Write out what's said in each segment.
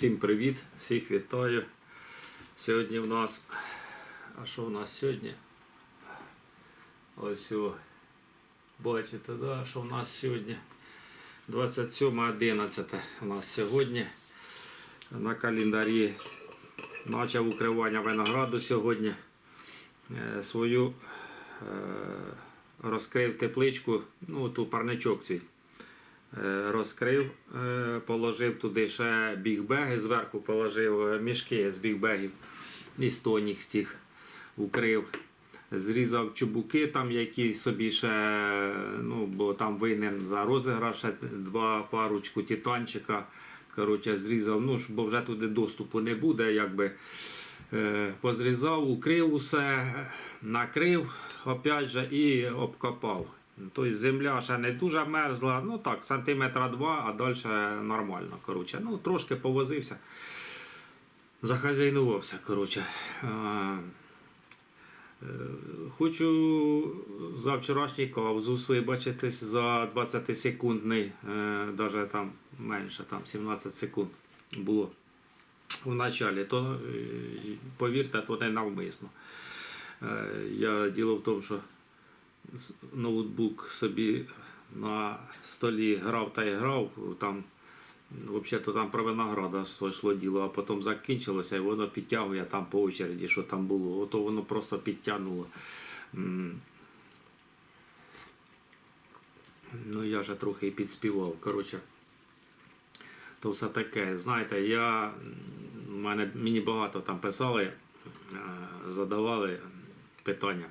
Всім привіт, всіх вітаю. Сьогодні в нас. А що в нас сьогодні? Ось о, бачите, да, що в нас сьогодні? 27.11 у нас сьогодні. На календарі почав укривання винограду сьогодні. Е, Свою е, розкрив тепличку, ну ту парничок свій. Е, розкрив, е, положив туди ще бігбеги, зверху положив е, мішки з бігбегів і стоніг з тих укрив. Зрізав чубуки, там які собі ще, ну, бо там винен за розіграш ще два парочку титанчика. Коротше, зрізав, ну, бо вже туди доступу не буде. Якби. Позрізав, укрив усе, накрив опять же, і обкопав. Тобто земля ще не дуже мерзла, ну так, сантиметра два, а далі нормально. Коротше. Ну, трошки повозився, захазяйнувався. Коротше. Е, е, Хочу за вчорашній кавзус вибачитись за 20-секундний, навіть там менше, там 17 секунд було в началі, то е, повірте, то не навмисно. Е, Я діло в тому, що ноутбук собі на столі грав та й грав, там взагалі там про винограда йшло діло, а потім закінчилося і воно підтягує там по очереді, що там було. Ото воно просто підтягнуло. Ну, я вже трохи і підспівав. Коротше, то все таке. Знаєте, я, мене, мені багато там писали, е, задавали питання.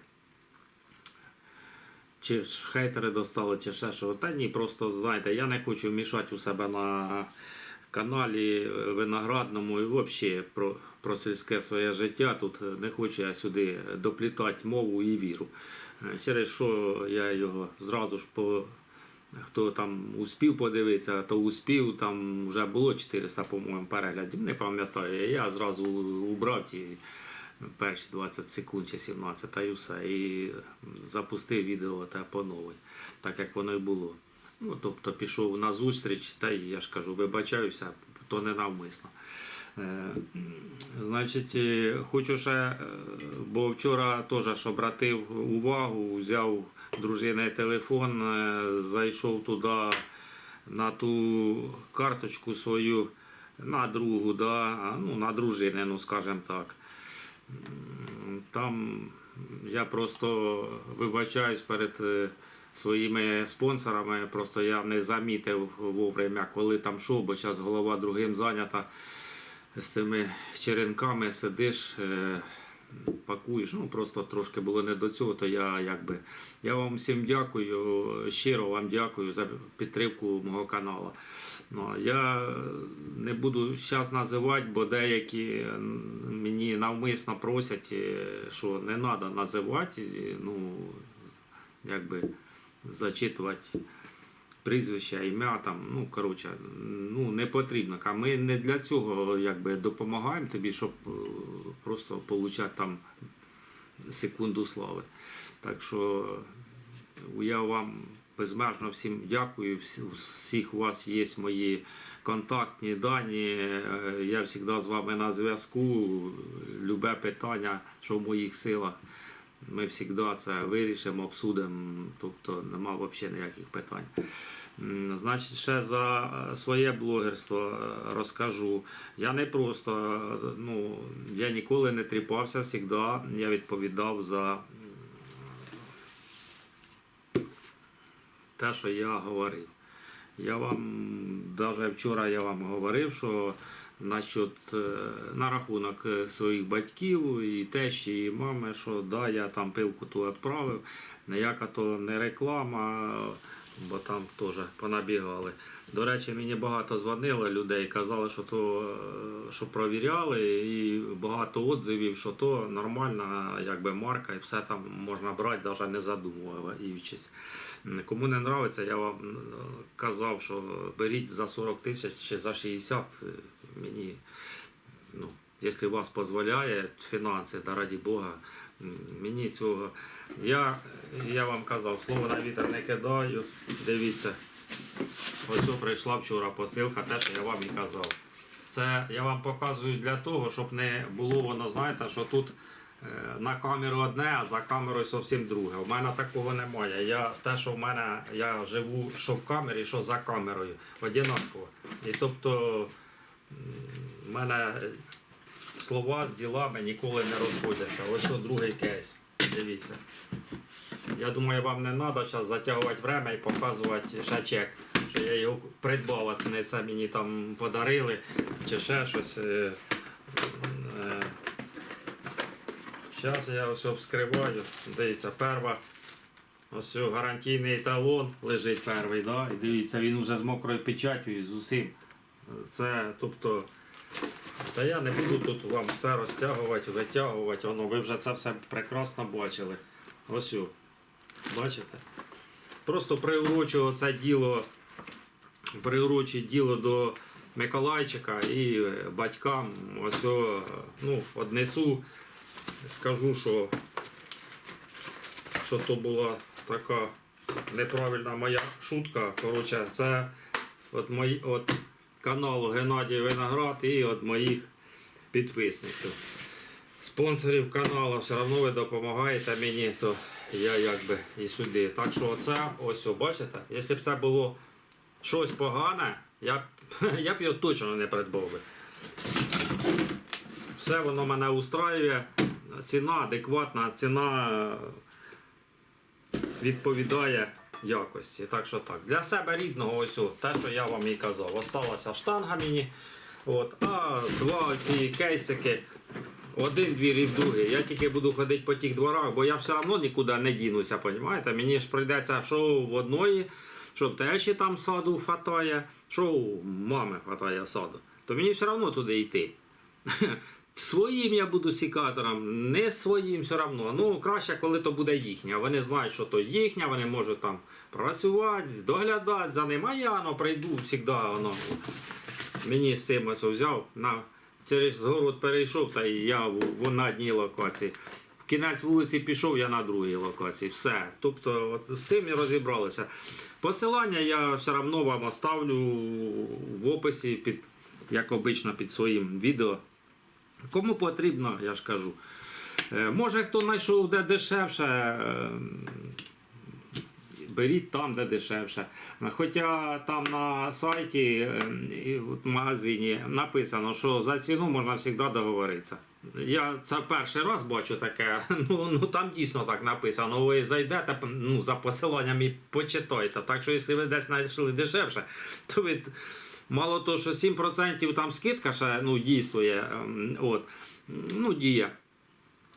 Чи ж хейтери достали, чи ще що. Та ні, просто знаєте, я не хочу мішати у себе на каналі виноградному і взагалі про, про сільське своє життя. Тут не хочу я сюди доплітати мову і віру. Е, Через що я його зразу ж по. Хто там успів подивитися, то успів, там вже було 400, по-моєму, переглядів, не пам'ятаю. Я зразу убрав ті перші 20 секунд чи 17, та й все. І запустив відео та по новій, так як воно і було. Ну, тобто пішов на зустріч, та й я ж кажу, вибачаюся, то не навмисно. Е, Значить, е, хочу ще, е, бо вчора теж обратив увагу, взяв дружини телефон, зайшов туди на ту карточку свою, на другу, да, ну, на дружинину, скажімо так. Там я просто вибачаюсь перед е, своїми спонсорами, просто я не замітив вовремя, коли там шов, бо зараз голова другим зайнята з цими черенками сидиш, е, пакуєш. Ну просто трошки було не до цього, то я якби. Я вам всім дякую, щиро вам дякую за підтримку мого каналу. Ну, я не буду зараз називати, бо деякі мені навмисно просять, е, що не треба називати, е, ну, якби зачитувати прізвище, ім'я там, ну коротше, ну не потрібно. А ми не для цього якби допомагаємо тобі, щоб е, просто отримати там секунду слави. Так що я вам безмежно всім дякую. Всіх у вас є мої контактні дані. Е, Я завжди з вами на зв'язку. Любе питання, що в моїх силах. Ми завжди це вирішимо, обсудимо, тобто нема взагалі ніяких питань. Значить, ще за своє блогерство е, розкажу. Я не просто, е, ну, я ніколи не тріпався, завжди я відповідав за те, що я говорив. Я вам, навіть вчора я вам говорив, що насчет, е, на рахунок е, своїх батьків і тещі, і мами, що да, я там пилку ту відправив, ніяка то не реклама, бо там теж понабігали. До речі, мені багато дзвонило людей, казали, що то е, що провіряли, і багато відзивів, що то нормальна якби марка, і все там можна брати, навіть не задумуючись. Кому не подобається, я вам е, казав, що беріть за 40 тисяч чи за 60. е, Мені, ну, якщо вас дозволяє фінанси, да раді Бога, мені цього. Я, я вам казав, слово на вітер не кидаю. Дивіться, ось прийшла вчора посилка, те, що я вам і казав. Це я вам показую для того, щоб не було воно, знаєте, що тут е, на камеру одне, а за камерою зовсім друге. У мене такого немає. Я, те, що в мене, я живу що в камері, що за камерою. Одинаково. І тобто в мене слова з ділами ніколи не розходяться. Ось що другий кейс. Дивіться. Я думаю, вам не треба зараз затягувати время і показувати ще чек, що я його придбав, а не це мені там подарили чи ще щось. Е, е, Зараз я ось вскриваю. Дивіться, перва. Ось гарантійний талон лежить перший, да? і дивіться, він вже з мокрою печаттю і з усім. Це, тобто, та я не буду тут вам все розтягувати, витягувати, воно, ви вже це все прекрасно бачили. Ось. Бачите? Просто приурочу це діло, приурочу діло до Миколайчика і е, батькам ось ну, однесу, скажу, що, що то була така неправильна моя шутка. Коротше, це от мої, от каналу Геннадій Виноград і от моїх підписників. Спонсорів каналу все одно ви допомагаєте мені, то я якби і сюди. Так що оце, ось бачите, якщо б це було щось погане, я б, я б його точно не придбав би. Все воно мене устраює, ціна адекватна, ціна відповідає якості. Так що так. Для себе рідного ось те, що я вам і казав. Осталася штанга мені. От, а два ці кейсики. Один двір і в другий. Я тільки буду ходити по тих дворах, бо я все одно нікуди не дінуся, понімаєте? Мені ж прийдеться, що в одної, що в тещі там саду хватає, що у мами хватає саду. То мені все одно туди йти. Своїм я буду сікатором, не своїм все одно. Ну, краще, коли то буде їхнє. Вони знають, що то їхнє, вони можуть там працювати, доглядати за ним. А я ну, прийду завжди. Воно. Мені з цим взяв, на, через город перейшов, та і я на одній локації. В кінець вулиці пішов, я на другій локації. Все. Тобто от з цим і розібралися. Посилання я все одно вам оставлю в описі, під, як обично, під своїм відео. Кому потрібно, я ж кажу. Е, Може хто знайшов де дешевше, е, беріть там, де дешевше. Хоча там на сайті е, от в магазині написано, що за ціну можна завжди договоритися. Я це перший раз бачу таке. Ну, ну там дійсно так написано. Ви зайдете ну, за посиланням і почитайте. Так що, якщо ви десь знайшли дешевше, то ви мало того, що 7% там скидка ще ну, дійствує. ем, От, ну, діє.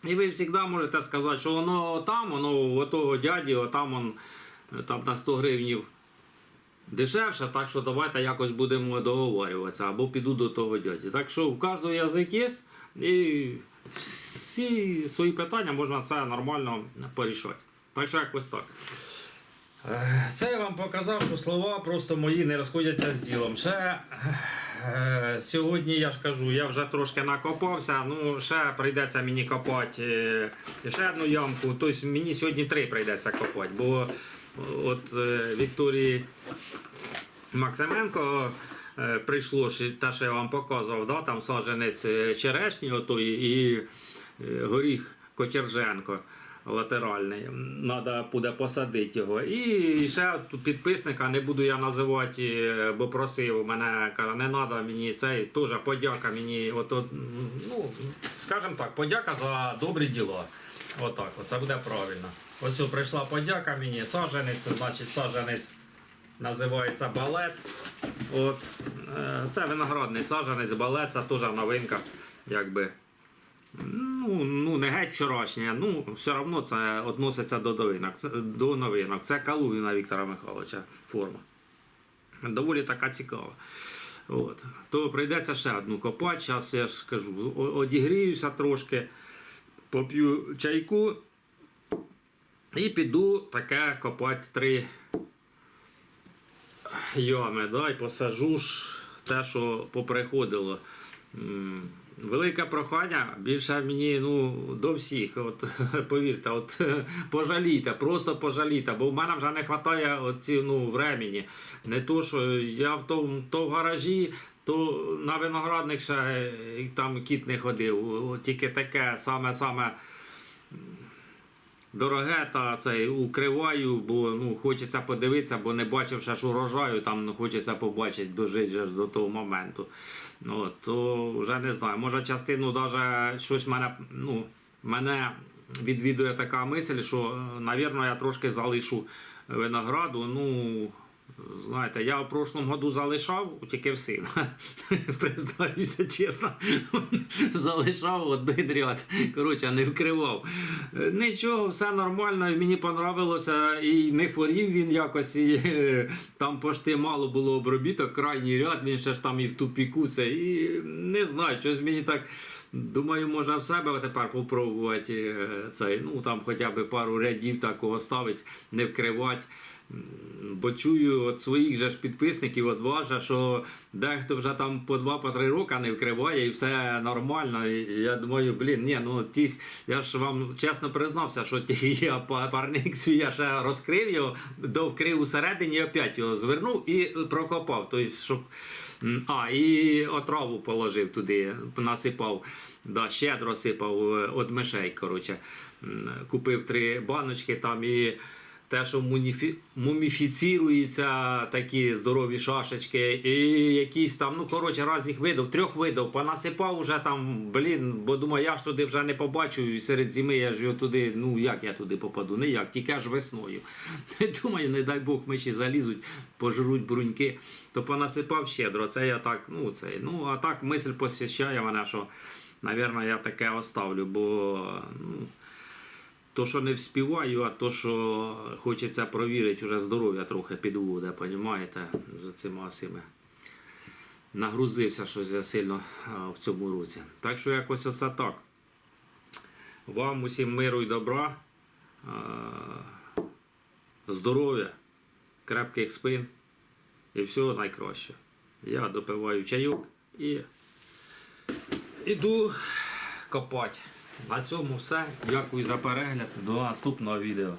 І ви завжди можете сказати, що воно там, воно у того дяді, там он там на 100 гривнів дешевше, так що давайте якось будемо договорюватися або піду до того дяді. Так що в кожного язик є і всі свої питання можна це нормально порішати. Так що якось так. Е, Це я вам показав, що слова просто мої не розходяться з ділом. Ще е, сьогодні я ж кажу, я вже трошки накопався, ну ще прийдеться мені копати е, ще одну ямку. Тобто мені сьогодні три прийдеться копати, бо от е, Вікторії Максименко е, прийшло те, що я вам показував, да, там саджанець е, черешні отой, і горіх Кочерженко латеральний. Треба буде посадити його. І ще підписника, не буду я називати, бо просив мене, каже, не треба мені цей, теж подяка мені. От, ну, скажімо так, подяка за добрі діла. Отак, от, це буде правильно. Ось прийшла подяка мені, саджанець, це значить саджанець називається балет. От, е, це виноградний саджанець, балет, це теж новинка. Якби. Ну, ну, не геть вчорашня, ну, все одно це відноситься до новинок. Це, до новинок. Це Калугіна Віктора Михайловича форма. Доволі така цікава. От. То прийдеться ще одну копати. Зараз я ж кажу, одігріюся трошки, поп'ю чайку і піду таке копати три ями. Да, і посажу ж те, що поприходило. Велике прохання, більше мені ну, до всіх. От, повірте, от, пожалійте, просто пожалійте, бо в мене вже не вистачає оці, ну, времени. Не то, що я в тому, то в гаражі, то на виноградник ще е, там кіт не ходив. Тільки таке саме-саме дороге та цей укриваю, бо ну, хочеться подивитися, бо не бачивши ж урожаю, там ну, хочеться побачити, дожити ж до того моменту. Ну, то вже не знаю. Може частину даже щось мене, ну, мене відвідує така мисль, що, е, навірно, я трошки залишу винограду. Ну, знаєте, я в прошлому году залишав тільки всім. Признаюся чесно. залишав один ряд. Коротше, не вкривав. Нічого, все нормально, мені понравилося, і не хворів він якось, і там пошти мало було обробіток, крайній ряд, він ще ж там і в тупіку це. І не знаю, щось мені так. Думаю, можна в себе тепер попробувати е, цей, ну там хоча б пару рядів такого ставити, не вкривати. Бо чую від своїх же ж підписників, вас, же, що дехто вже там по 2-3 роки не вкриває і все нормально. І я думаю, блін, ні, ну тих, я ж вам чесно признався, що ті я парник свій я ще розкрив його, довкрив усередині, опять його звернув і прокопав. Тобто, щоб А, і отраву положив туди, насипав, да, щедро сипав е, від мишей. Коротше. Купив три баночки там і те, що муніфі... муміфіціруються такі здорові шашечки, і якісь там, ну коротше, різних видів, трьох видів, понасипав уже там, блін, бо думаю, я ж туди вже не побачу, і серед зими я ж його туди, ну як я туди попаду? Ніяк, тільки аж весною. Думаю, не дай Бог миші залізуть, пожруть бруньки, то понасипав щедро. Це я так, ну це, ну а так мисль посіщає мене, що, навірно, я таке оставлю, бо ну, то, що не вспіваю, а то, що хочеться провірити, вже здоров'я трохи підводе, понімаєте, за цими всіми. Нагрузився щось я сильно в цьому році. Так що якось оце так. Вам усім миру і добра, здоров'я, крепких спин і всього найкраще. Я допиваю чайок і іду копати. На цьому все. Дякую за перегляд. До наступного відео.